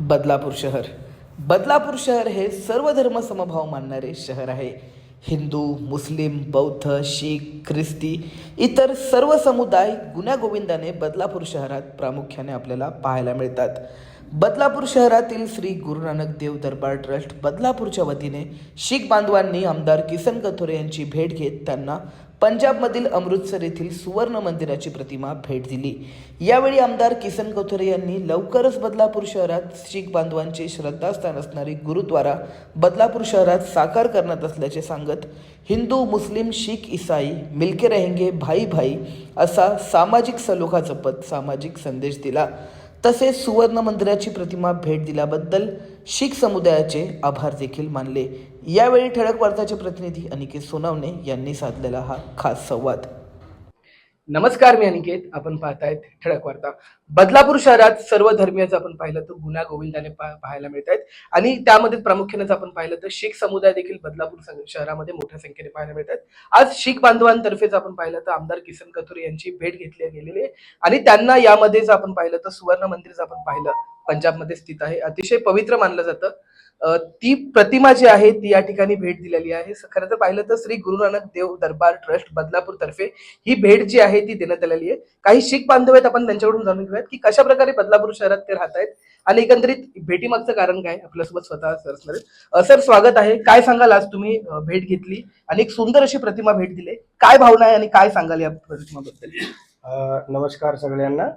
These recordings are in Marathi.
बदलापूर शहर. बदलापूर शहर हे सर्व धर्म समभाव मानणारे शहर आहे. हिंदू मुस्लिम बौद्ध शीख ख्रिस्ती इतर सर्व समुदाय गुण्यागोविंदाने बदलापूर शहरात प्रामुख्याने आपल्याला पाहायला मिळतात. बदलापूर शहरातील श्री गुरु नानक देव दरबार ट्रस्ट बदलापूरच्या वतीने शीख बांधवांनी आमदार किसन कथोरे यांची भेट घेत त्यांना पंजाबमधील अमृतसर येथील सुवर्ण मंदिराची प्रतिमा भेट दिली. यावेळी आमदार किसन कोथरे यांनी लवकरच बदलापूर शहरात शीख बांधवांचे श्रद्धास्थान असणारी गुरुद्वारा बदलापूर शहरात साकार करण्यात असल्याचे सांगत हिंदू मुस्लिम शीख इसाई मिलके रहेंगे भाई भाई असा सामाजिक सलोखा जपत सामाजिक संदेश दिला. तसेच सुवर्ण मंदिराची प्रतिमा भेट दिल्याबद्दल शीख समुदायाचे आभार देखील मानले. यावेळी ठळक वार्ताचे प्रतिनिधी अनिकेत सोनावणे यांनी साधलेला हा खास संवाद. नमस्कार मी अनिकेत. आपण पाहतायत ठळक वार्ता. बदलापूर शहरात सर्व धर्मीयाचं आपण पाहिलं तर गुन्हा गोविंदाने पा- पाहायला मिळत आहेत आणि त्यामध्ये प्रामुख्यानेच आपण पाहिलं तर शीख समुदाय देखील बदलापूर शहरामध्ये मोठ्या संख्येने पाहायला मिळत आहेत आज शीख बांधवांतर्फेच आपण पाहिलं तर आमदार किसन कथोरे यांची भेट घेतली गेलेली आहे. आणि त्यांना यामध्ये जर आपण पाहिलं तर सुवर्ण मंदिरच आपण पाहिलं पंजाबमध्ये स्थित आहे. अतिशय पवित्र मानलं जातं. ती प्रतिमा जी आहे ती या ठिकाणी भेट दिलेली आहे. खरं तर पाहिलं तर श्री गुरु नानक देव दरबार ट्रस्ट बदलापूर तर्फे ही भेट जी आहे ती देण्यात आलेली आहे. काही शीख बांधव आहेत आपण त्यांच्याकडून जाणून घेऊयात की कशा प्रकारे बदलापूर शहरात ते राहत आहेत आणि एकंदरीत भेटीमागचं कारण काय? आपल्यासोबत स्वतः सर असणार सर स्वागत आहे. काय सांगाल आज तुम्ही? भेट घेतली आणि एक सुंदर अशी प्रतिमा भेट दिली काय भावना आहे आणि काय सांगाल या प्रतिमाबद्दल? नमस्कार सगळ्यांना.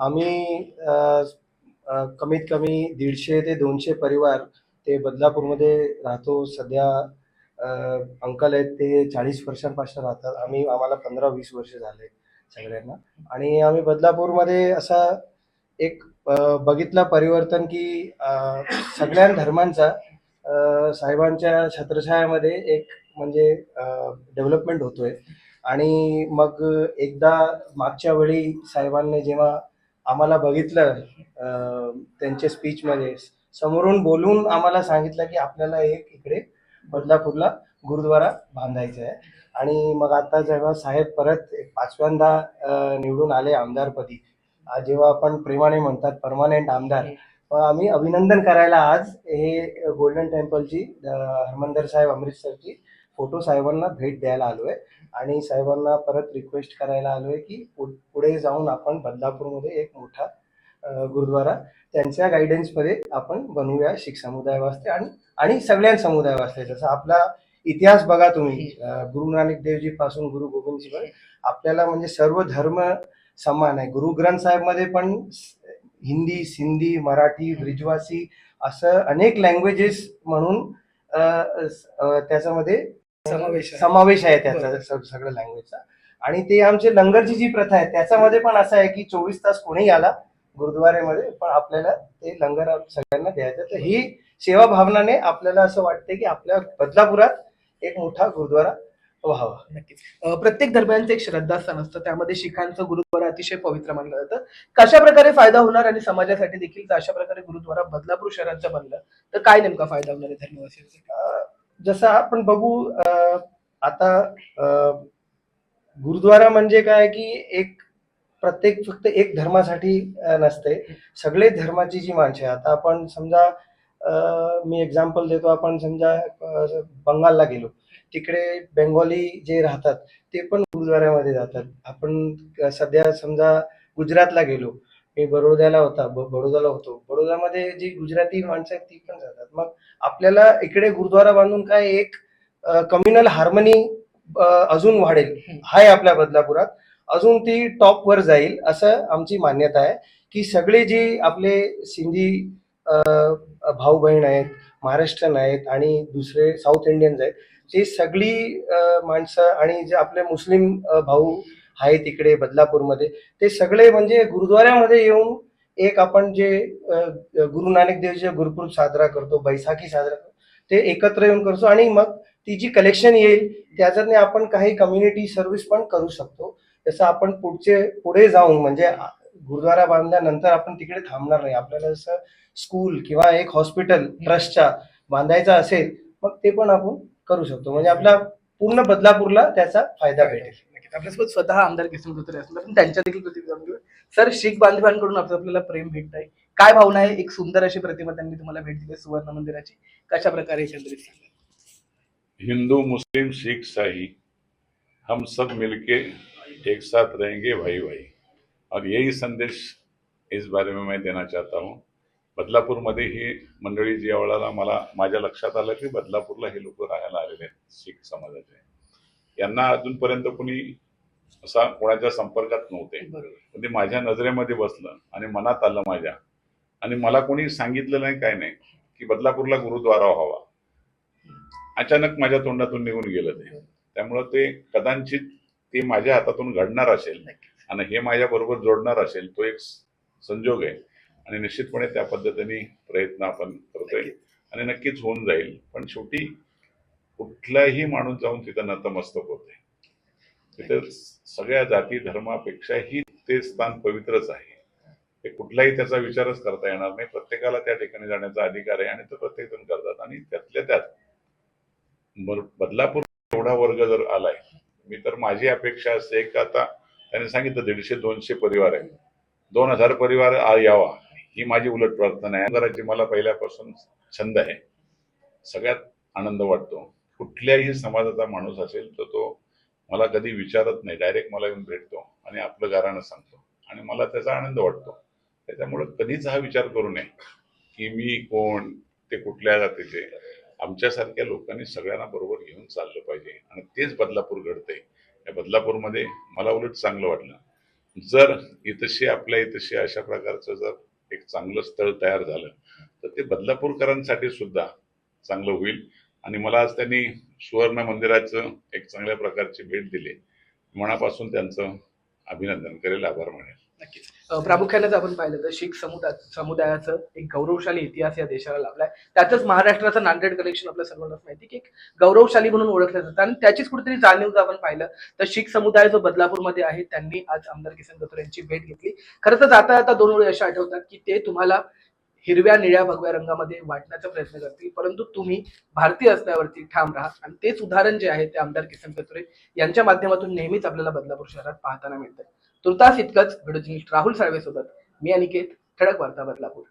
आम्ही अ, कमीत कमी दीडशे ते दोनशे परिवार ते बदलापूरमध्ये राहतो. सध्या अंकल आहेत ते चाळीस वर्षांपासून राहतात. आम्ही आम्हाला पंधरा वीस वर्ष झाले सगळ्यांना. आणि आम्ही बदलापूरमध्ये असा एक बघितला परिवर्तन की सगळ्या धर्मांचा साहेबांच्या छत्रछायामध्ये एक म्हणजे डेव्हलपमेंट होतोय. आणि मग एकदा मागच्या वेळी साहेबांनी जेव्हा आम्हाला बघितलं त्यांच्या स्पीचमध्ये समोरून बोलून आम्हाला सांगितलं की आपल्याला एक इकडे बदलापूरला गुरुद्वारा बांधायचा आहे. आणि मग आता जेव्हा साहेब परत एक पाचव्यांदा निवडून आले आमदारपदी जेव्हा आपण प्रेमाने म्हणतात परमानेंट आमदार मग आम्ही अभिनंदन करायला आज हे गोल्डन टेम्पलची हरमंदिर साहेब अमृतसरची फोटो साहेबांना भेट द्यायला आलोय. आणि साहेबांना परत रिक्वेस्ट करायला आलोय की पु- पुढे जाऊन आपण बदलापूरमध्ये एक मोठा गुरुद्वारा त्यांच्या गायडन्समध्ये आपण बनवूया शीख समुदाय वाचते आणि आणि सगळ्या समुदाय वाचते. जसं आपला इतिहास बघा तुम्ही अ, गुरु नानक देवजी पासून गुरु गोविंदजी पर्यंत आपल्याला म्हणजे सर्व धर्म समान आहे. गुरु ग्रंथ साहेबमध्ये पण हिंदी सिंधी मराठी ब्रिजवासी असं अनेक लँग्वेजेस म्हणून त्याच्यामध्ये समावेश आहे. समावेश आहे त्याचा सगळं लँग्वेजचा आणि ते आमचे लंगरची जी प्रथा आहे त्याच्यामध्ये पण असं आहे की चोवीस तास कोणी आला गुरुद्वारेमध्ये पण आपल्याला ते लंगर सगळ्यांना द्यायचं. तर ही सेवा भावनाने आपल्याला असं वाटते की आपल्या बदलापुरात एक मोठा गुरुद्वारा व्हावा. नक्कीच. प्रत्येक धर्मांचं एक श्रद्धास्थान असतं. त्यामध्ये शिखांचं गुरुद्वारा अतिशय पवित्र मानलं जातं. कशा प्रकारे फायदा होणार आणि समाजासाठी देखील अशा प्रकारे गुरुद्वारा बदलापूर शहरात जर बनलं तर काय नेमका फायदा होणार आहे धर्मवासियांसाठी? अं, जसं आपण बघू आता गुरुद्वारा म्हणजे काय की एक प्रत्येक फक्त एक धर्मासाठी नसते. सगळे धर्माची जी माणसं आहे आता आपण समजा मी एक्झाम्पल देतो. आपण समजा बंगालला गेलो. तिकडे बेंगॉली जे राहतात ते पण गुरुद्वाऱ्यामध्ये जातात. आपण सध्या समजा गुजरातला गेलो. मी बडोद्याला होता ब- बडोद्याला होतो. बडोद्यामध्ये जी गुजराती माणसं आहेत ती पण जातात. मग आपल्याला इकडे गुरुद्वारा बांधून काय एक कम्युनल हार्मनी अजून वाढेल. आहे आपल्या बदलापुरात. अजून ती टॉप वर जाईल असं आमची मान्यता आहे की सगळे जे आपले सिंधी भाऊ बहीण आहेत महाराष्ट्रीयन आहेत आणि दुसरे साऊथ इंडियन्स आहेत ते सगळी माणसं आणि जे आपले मुस्लिम भाऊ आहेत इकडे बदलापूरमध्ये ते सगळे म्हणजे गुरुद्वाऱ्यामध्ये येऊन एक आपण जे गुरु नानक देवचे गुरुपूर साजरा करतो बैसाखी साजरा करतो ते एकत्र येऊन करतो आणि मग ती जी कलेक्शन येईल त्याच्यातने आपण काही कम्युनिटी सर्व्हिस पण करू शकतो. जसं आपण पुढचे पुढे जाऊन म्हणजे गुरुद्वारा बांधल्यानंतर आपण तिकडे थांबणार नाही. आपल्याला जसं स्कूल किंवा एक हॉस्पिटल ट्रस्टच्या बांधायचा असेल मग ते पण आपण करू शकतो. म्हणजे आपला पूर्ण बदलापूरला त्याचा फायदा भेटेल. आपल्यासोबत स्वतः आमदार किसन कुत्रे असणार पण त्यांच्या देखील प्रतिक्रिया जाणून घेऊ सर शीख बांधवांकडून आपलं- आपल्याला प्रेम भेटत आहे काय भावना आहे? एक सुंदर अशी प्रतिमा त्यांनी तुम्हाला भेट दिली सुवर्ण मंदिराची. कशा प्रकारे एकंदरीत सांगा? हिंदू मुस्लिम सिख ईसाई हम सब मिलके एक साथ रहेंगे भाई भाई। और यही संदेश इस बारे में मैं देना चाहता हूँ। बदलापूरमध्ये ही मंडळी जी वेळेला मला माझ्या लक्षात आलं की बदलापूरला हे लोक राहायला आलेले आहेत शीख समाजाचे. यांना अजूनपर्यंत कुणी असा कोणाच्या संपर्कात नव्हते. पण ते माझ्या नजरेमध्ये बसलं आणि मनात आलं माझ्या. आणि मला कोणी सांगितलं नाही काय नाही की बदलापूरला गुरुद्वारा व्हावा. अचानक माझ्या तोंडातून निघून गेलं ते. त्यामुळं ते कदाचित ते माझ्या हातातून घडणार असेल आणि हे माझ्या बरोबर जोडणार असेल तो एक संजोग आहे. आणि निश्चितपणे त्या पद्धतीने प्रयत्न आपण करतोय आणि नक्कीच होऊन जाईल. पण शेवटी कुठलाही माणूस जाऊन तिथं नतमस्तक होते तिथं सगळ्या जाती धर्मापेक्षाही ते स्थान पवित्रच आहे. ते कुठलाही त्याचा विचारच करता येणार नाही. प्रत्येकाला त्या ठिकाणी जाण्याचा अधिकार आहे आणि तो प्रत्येक जण करतात आणि त्यातल्या त्यात बदलापूर एवढा वर्ग जर आलाय मी तर माझी अपेक्षा असते का आता त्याने सांगितलं दीडशे दोनशे परिवार आहे दोन हजार परिवार आ- यावा ही माझी उलट प्रार्थना आहे. घराची मला पहिल्यापासून छंद आहे. सगळ्यात आनंद वाटतो. कुठल्याही समाजाचा माणूस असेल तर तो मला कधी विचारत नाही. डायरेक्ट मला येऊन भेटतो आणि आपलं गाराणं सांगतो. आणि मला त्याचा आनंद वाटतो. त्याच्यामुळे कधीच हा विचार करू नये की मी कोण ते कुठल्या जातीचे आमच्यासारख्या लोकांनी सगळ्यांना बरोबर घेऊन चाललं पाहिजे. आणि तेच बदलापूर घडतंय. या बदलापूरमध्ये मला उलट चांगलं वाटलं. जर इथशी आपल्या इथशी अशा प्रकारचं जर एक चांगलं स्थळ तयार झालं तर ते बदलापूरकरांसाठी सुद्धा चांगलं होईल. आणि मला आज त्यांनी सुवर्ण मंदिराचं एक चांगल्या प्रकारची भेट दिली. मनापासून त्यांचं अभिनंदन करेल आभार मानेल. नक्कीच. प्रामुख्यानेच आपण पाहिलं तर शीख समुदाय समुदायाचं एक गौरवशाली इतिहास या देशाला लाभलाय. त्यातच महाराष्ट्राचं नांदेड कनेक्शन आपल्या सर्वांनाच माहिती की एक गौरवशाली म्हणून ओळखलं जातं. आणि त्याचीच कुठेतरी जाणीव जर आपण पाहिलं तर शीख समुदाय जो बदलापूरमध्ये आहे त्यांनी आज आमदार किसन कथोर यांची भेट घेतली. खरं तर जाता जाता दोन वेळी अशा आठवतात की ते तुम्हाला हिरव्या निळ्या भगव्या रंगामध्ये वाटण्याचा प्रयत्न करतील. परंतु तुम्ही भारतीय असल्यावरती ठाम राहा. आणि तेच उदाहरण जे आहे ते आमदार किसन कथोरे यांच्या माध्यमातून नेहमीच आपल्याला बदलापूर शहरात पाहताना मिळतं तुर्तास इतकंच व्हिडिओ राहुल साळवे सोबत मी अनिकेत ठळक वार्ता बदलापूर